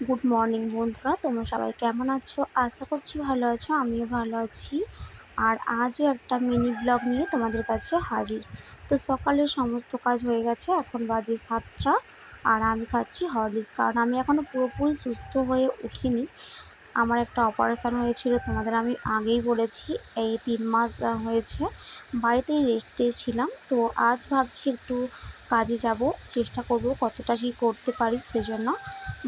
Good morning বন্ধুরা। তোমরা সবাই কেমন আছো? আশা করছি ভালো আছো, আমিও ভালো আছি। আর আজও একটা মিনি ব্লগ নিয়ে তোমাদের কাছে হাজির। তো সকালের সমস্ত কাজ হয়ে গেছে, এখন বাজে সাতটা, আর আমি খাচ্ছি হরলিক্স কারণ আমি এখনও পুরোপুরি সুস্থ হয়ে উঠিনি। আমার একটা অপারেশান হয়েছিল, তোমাদের আমি আগেই বলেছি, এই তিন মাস হয়েছে। বাড়িতেই রেস্টে ছিলাম। তো আজ ভাবছি একটু কাজে যাব, চেষ্টা করব কতটা কী করতে পারি সেজন্য।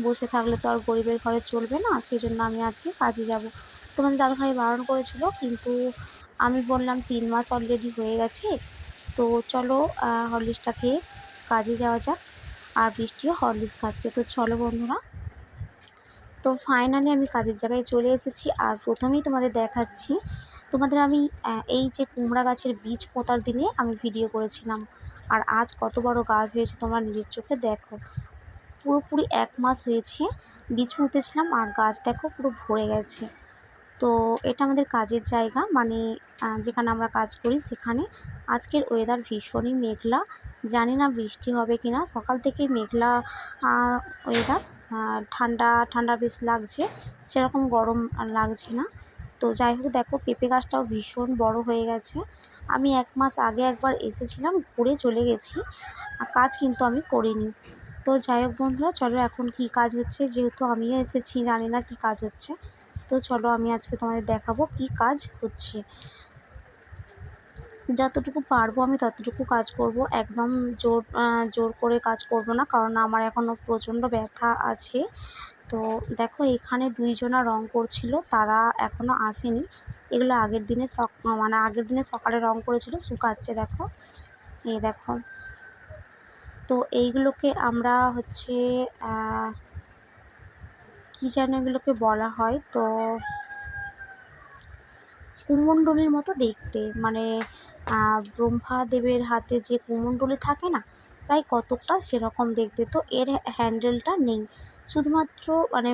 বসে থাকলে তো আর গরিবের ঘরে চলবে না সেই জন্য আমি আজকে কাজে যাব। তোমাদের দাদাভাই বারণ করেছিল, কিন্তু আমি বললাম তিন মাস অলরেডি হয়ে গেছে, তো চলো হরলিক্সটা খেয়ে কাজে যাওয়া যাক। আর বৃষ্টিও হরলিক্স খাচ্ছে, তো চলো বন্ধুরা। তো ফাইনালি আমি কাজের জায়গায় চলে এসেছি, আর প্রথমেই তোমাদের দেখাচ্ছি, তোমাদের আমি এই যে কুমড়া গাছের বীজ পোঁতার দিনে আমি ভিডিও করেছিলাম। আর আজ কত বড় গাছ হয়েছে তোমরা নিজের চোখে দেখো। পুরোপুরি এক মাস হয়েছে। বীজ পুঁতেছিলাম আর গাছ দেখো পুরো ভরে গেছে। তো এটা আমাদের কাজের জায়গা মানে যেখানে আমরা কাজ করি সেখানে। আজকের ওয়েদার ভীষণই মেঘলা। জানি না বৃষ্টি হবে কি না সকাল থেকেই মেঘলা ওয়েদার ঠান্ডা ঠান্ডা বেশ লাগছে। সেরকম গরম লাগছে না। তো যাই হোক, দেখো পেঁপে গাছটাও ভীষণ বড় হয়ে গেছে। আমি এক মাস আগে একবার এসেছিলাম, ঘুরে চলে গেছি। কাজ কিন্তু আমি করিনি। তো যাই হোক বন্ধুরা, চলো এখন কি কাজ হচ্ছে? যেহেতু আমিও এসেছি, জানি না কি কাজ হচ্ছে। তো চলো আমি আজকে তোমাদের দেখাবো কি কাজ হচ্ছে। যতটুকু পারব আমি ততটুকু কাজ করব। একদম জোর জোর করে কাজ করব না, কারণ আমার এখনও প্রচণ্ড ব্যথা আছে। তো দেখো, এখানে দুইজনা রং করছিল, তারা এখনও আসেনি। এগুলো আগের দিনে সক মানে আগের দিনে সকালে রং করেছিল, শুকাচ্ছে, দেখো। এই দেখো তো এইগুলোকে আমরা হচ্ছে কী যেন এগুলোকে বলা হয়, তো কুমণ্ডলীর মতো দেখতে। মানে ব্রহ্মাদেবের হাতে যে কুমণ্ডলী থাকে না, প্রায় কতকটা সেরকম দেখতে। তো এর হ্যান্ডেলটা নেই। শুধুমাত্র মানে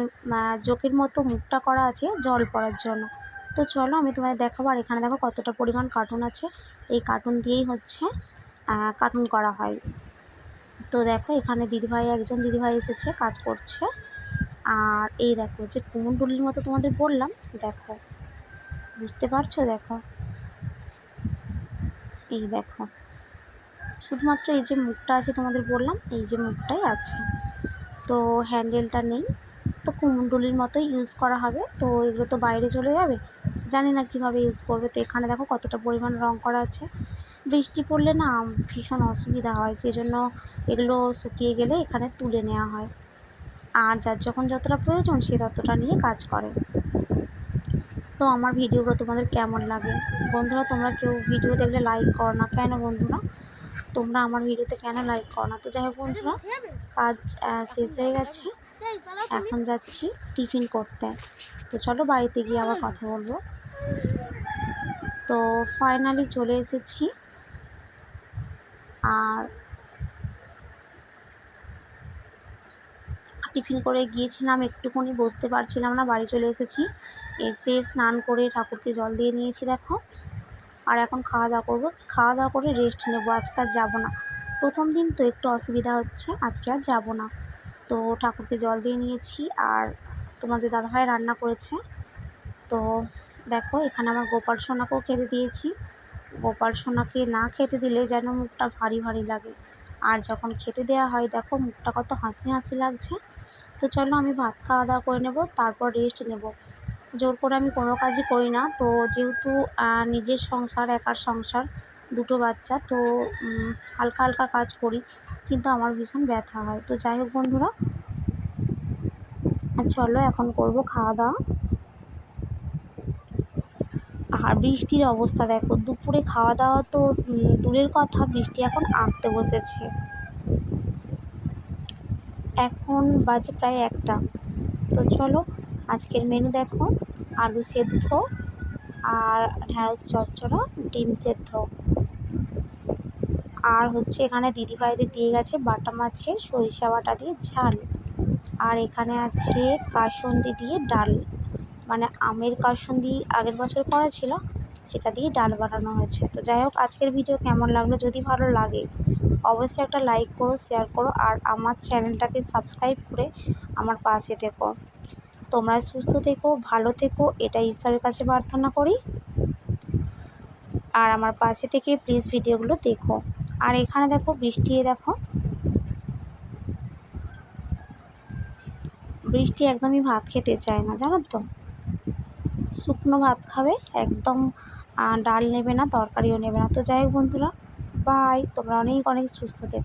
জোকের মতো মুখটা করা আছে জল পড়ার জন্য। তো চলো আমি তোমাদের দেখাবো, আর এখানে দেখো কতটা পরিমাণ কার্টুন আছে। এই কার্টুন দিয়েই হচ্ছে কার্টুন করা হয়। তো দেখো, এখানে দিদিভাই একজন দিদিভাই এসেছে, কাজ করছে। আর এই দেখো, যে কুমণ্ডলির মতো তোমাদের বললাম, দেখো, বুঝতে পারছ? দেখো। এই দেখো, শুধুমাত্র এই যে মুখটা আছে তোমাদের বললাম, এই যে মুখটাই আছে। তো হ্যান্ডেলটা নেই, তো কুমণ্ডলির মতোই ইউজ করা হবে। তো এগুলো তো বাইরে চলে যাবে, জানি না কীভাবে ইউজ করবে। তো এখানে দেখো কতটা পরিমাণ রং করা আছে। বৃষ্টি পড়লে না ভীষণ অসুবিধা হয়, সেজন্য এগুলো শুকিয়ে গেলে এখানে তুলে নেওয়া হয়। আর যার যখন যতটা প্রয়োজন সে ততটা নিয়ে কাজ করে। তো আমার ভিডিওগুলো তোমাদের কেমন লাগে? বন্ধুরা, তোমরা কেউ ভিডিও দেখলে লাইক করো না? কেন বন্ধুরা? তোমরা আমার ভিডিওতে কেন লাইক করো না? তো যাই হোক বন্ধুরা, কাজ শেষ হয়ে গেছে। এখন যাচ্ছি টিফিন করতে। তো চলো বাড়িতে গিয়ে আবার কথা বলব। তো ফাইনালি চলে এসেছি। আর টিফিন করে গিয়েছিলাম, একটুখানি বসতে পারছিলাম না, বাড়ি চলে এসেছি। এসে স্নান করে ঠাকুরকে জল দিয়ে নিয়েছি, দেখো। আর এখন খাওয়া দাওয়া করব। খাওয়া দাওয়া করে রেস্ট নেব, আজকে আর যাব না। প্রথম দিন তো একটু অসুবিধা হচ্ছে, আজকে আর যাব না। তো ঠাকুরকে জল দিয়ে নিয়েছি, আর তোমাদের দাদাভাই রান্না করেছে। তো দেখো, এখানে আমার গোপাল সোনাকেও খেতে দিয়েছি। গোপাল সোনাকে না খেতে দিলে যেন মুখটা ভারী ভারী লাগে। আর যখন খেতে দেওয়া হয়, দেখো মুখটা কত হাসি হাসি লাগছে। তো চলো আমি ভাত খাওয়া দাওয়া করে নেব, তারপর রেস্ট নেব। জোর করে আমি কোনো কাজই করি না। তো যেহেতু নিজের সংসার, একার সংসার, দুটো বাচ্চা, তো হালকা হালকা কাজ করি। কিন্তু আমার ভীষণ ব্যথা হয়। তো যাই হোক বন্ধুরা, চলো এখন করব খাওয়া দাওয়া। বৃষ্টির অবস্থা দেখো, দুপুরে খাওয়া দাওয়া তো দূরের কথা, বৃষ্টি এখন আঁকতে বসেছে। এখন বাজে প্রায় একটা। তো চলো, আজকের মেনু দেখো, আলু সেদ্ধ আর ঢ্যাঁড়স চচ্চড়া, ডিম সেদ্ধ। আর হচ্ছে এখানে দিদিভাইদের দিয়ে গেছে বাটা মাছের সরিষা বাটা দিয়ে ঝাল। আর এখানে আছে কাসন্দি দিয়ে ডাল। মানে আমের কাসুন্দি আগের বছর করা ছিল, সেটা দিয়ে ডাল বানানো হয়েছে। তো যাই হোক, আজকের ভিডিও কেমন লাগল যদি ভালো লাগে, অবশ্যই একটা লাইক করো শেয়ার করো, আর আমার চ্যানেলটাকে সাবস্ক্রাইব করে আমার পাশে থেকো। তোমরা সুস্থ থেকো, ভালো থেকো এটা ঈশ্বরের কাছে প্রার্থনা করি। আর আমার পাশে থেকে প্লিজ ভিডিওগুলো দেখো। আর এখানে দেখো, বৃষ্টি দেখো। বৃষ্টি একদমই ভাত খেতে চায় না, জানো তো? শুকনো ভাত খাবে, একদম ডাল নেবে না, তরকারিও নেবে না। তো যাই হোক বন্ধুরা বাই তোমরা অনেক অনেক সুস্থ থেকো।